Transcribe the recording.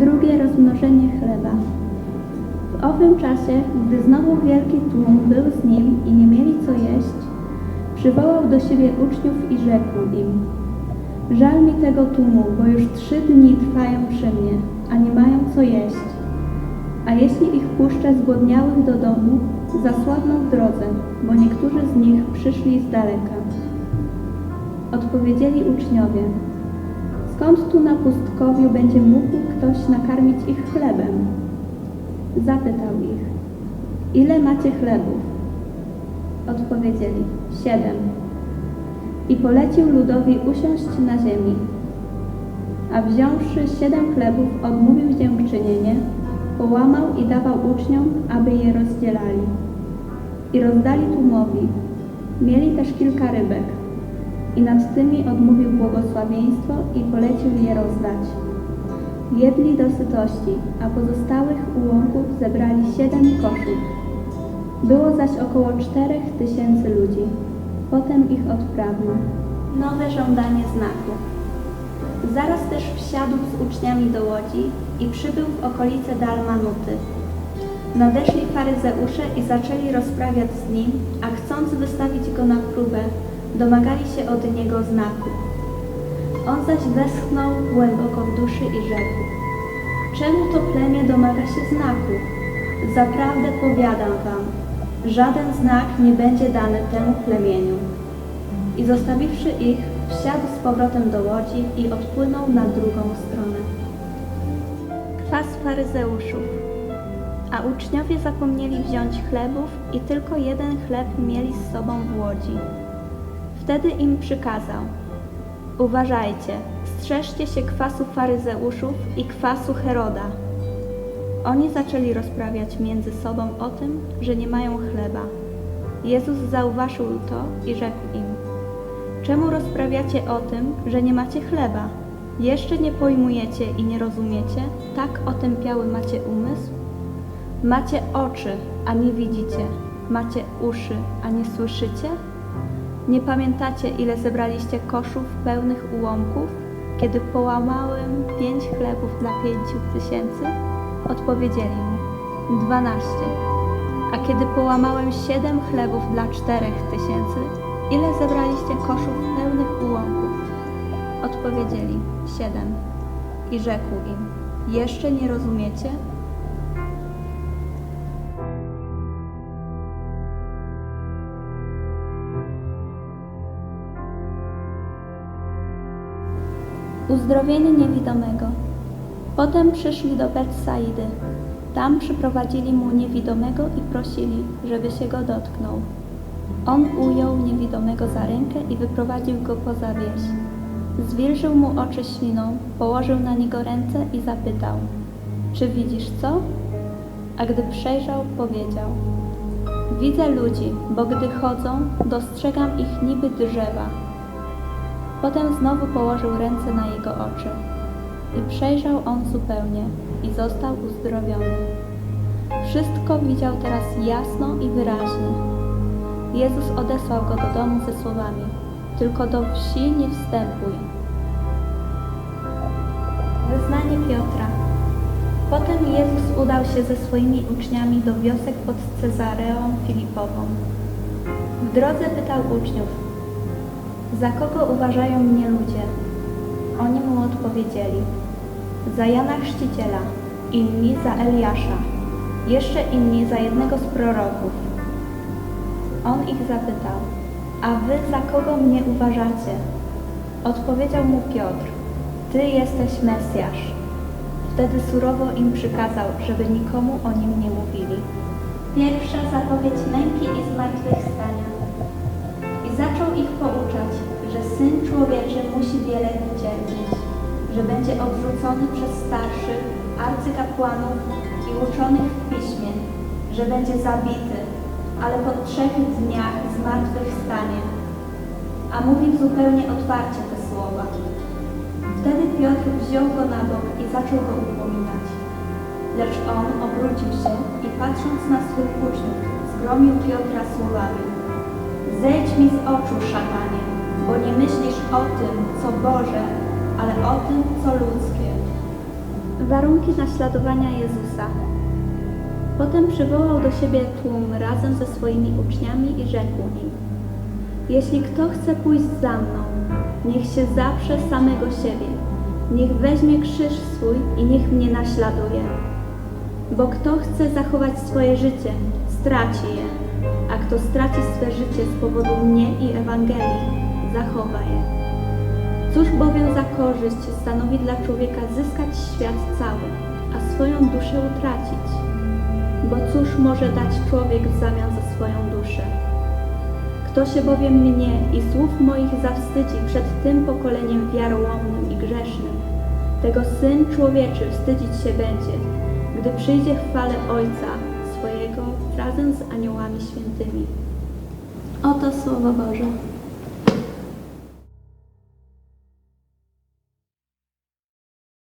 Drugie rozmnożenie chleba. W owym czasie, gdy znowu wielki tłum był z nim i nie mieli co jeść, przywołał do siebie uczniów i rzekł im: Żal mi tego tłumu, bo już trzy dni trwają przy mnie, a nie mają co jeść. A jeśli ich puszczę zgłodniałych do domu, zasłabną w drodze, bo niektórzy z nich przyszli z daleka. Odpowiedzieli uczniowie: Skąd tu na pustkowiu będzie mógł ktoś nakarmić ich chlebem? Zapytał ich: Ile macie chlebów? Odpowiedzieli: Siedem. I polecił ludowi usiąść na ziemi. A wziąwszy siedem chlebów, odmówił dziękczynienie, połamał i dawał uczniom, aby je rozdzielali. I rozdali tłumowi. Mieli też kilka rybek. I nad tymi odmówił błogosławieństwo i polecił je rozdać. Jedli do sytości, a pozostałych ułomków zebrali siedem koszów. Było zaś około czterech tysięcy ludzi. Potem ich odprawno. Nowe żądanie znaku. Zaraz też wsiadł z uczniami do łodzi i przybył w okolice Dalmanuty. Nadeszli faryzeusze i zaczęli rozprawiać z nim, a chcąc wystawić go na próbę, domagali się od niego znaku. On zaś westchnął głęboko w duszy i rzekł: Czemu to plemię domaga się znaku? Zaprawdę powiadam wam, żaden znak nie będzie dany temu plemieniu. I zostawiwszy ich, wsiadł z powrotem do łodzi i odpłynął na drugą stronę. Kwas faryzeuszów. A uczniowie zapomnieli wziąć chlebów i tylko jeden chleb mieli z sobą w łodzi. Wtedy im przykazał: Uważajcie, strzeżcie się kwasu faryzeuszów i kwasu Heroda. Oni zaczęli rozprawiać między sobą o tym, że nie mają chleba. Jezus zauważył to i rzekł im: Czemu rozprawiacie o tym, że nie macie chleba? Jeszcze nie pojmujecie i nie rozumiecie? Tak otępiały macie umysł? Macie oczy, a nie widzicie. Macie uszy, a nie słyszycie? Nie pamiętacie, ile zebraliście koszów pełnych ułomków, kiedy połamałem pięć chlebów dla pięciu tysięcy? Odpowiedzieli mu, dwanaście. A kiedy połamałem siedem chlebów dla czterech tysięcy, ile zebraliście koszów pełnych ułomków? Odpowiedzieli, siedem. I rzekł im, jeszcze nie rozumiecie? Uzdrowienie niewidomego. Potem przyszli do Betsaidy. Tam przyprowadzili mu niewidomego i prosili, żeby się go dotknął. On ujął niewidomego za rękę i wyprowadził go poza wieś. Zwilżył mu oczy śliną, położył na niego ręce i zapytał: Czy widzisz co? A gdy przejrzał, powiedział: Widzę ludzi, bo gdy chodzą, dostrzegam ich niby drzewa. Potem znowu położył ręce na jego oczy. I przejrzał on zupełnie i został uzdrowiony. Wszystko widział teraz jasno i wyraźnie. Jezus odesłał go do domu ze słowami: Tylko do wsi nie wstępuj. Wyznanie Piotra. Potem Jezus udał się ze swoimi uczniami do wiosek pod Cezareą Filipową. W drodze pytał uczniów: Za kogo uważają mnie ludzie? Oni mu odpowiedzieli: Za Jana Chrzciciela, inni za Eliasza, jeszcze inni za jednego z proroków. On ich zapytał: A wy za kogo mnie uważacie? Odpowiedział mu Piotr: Ty jesteś Mesjasz. Wtedy surowo im przykazał, żeby nikomu o nim nie mówili. Pierwsza zapowiedź męki i zmartwychwstania. Zaczął ich pouczać, że Syn Człowieczy musi wiele wycierpieć, że będzie odrzucony przez starszych, arcykapłanów i uczonych w piśmie, że będzie zabity, ale po trzech dniach zmartwychwstanie. A mówił zupełnie otwarcie te słowa. Wtedy Piotr wziął go na bok i zaczął go upominać. Lecz on obrócił się i patrząc na swych uczniów, zgromił Piotra słowami. Zejdź mi z oczu, szatanie, bo nie myślisz o tym, co Boże, ale o tym, co ludzkie. Warunki naśladowania Jezusa. Potem przywołał do siebie tłum razem ze swoimi uczniami i rzekł im: Jeśli kto chce pójść za mną, niech się zaprze samego siebie, niech weźmie krzyż swój i niech mnie naśladuje. Bo kto chce zachować swoje życie, straci je, kto straci swe życie z powodu mnie i Ewangelii, zachowa je. Cóż bowiem za korzyść stanowi dla człowieka zyskać świat cały, a swoją duszę utracić? Bo cóż może dać człowiek w zamian za swoją duszę? Kto się bowiem mnie i słów moich zawstydzi przed tym pokoleniem wiarołomnym i grzesznym, tego Syn Człowieczy wstydzić się będzie, gdy przyjdzie chwale Ojca swojego razem z aniołami świętymi. Oto Słowo Boże.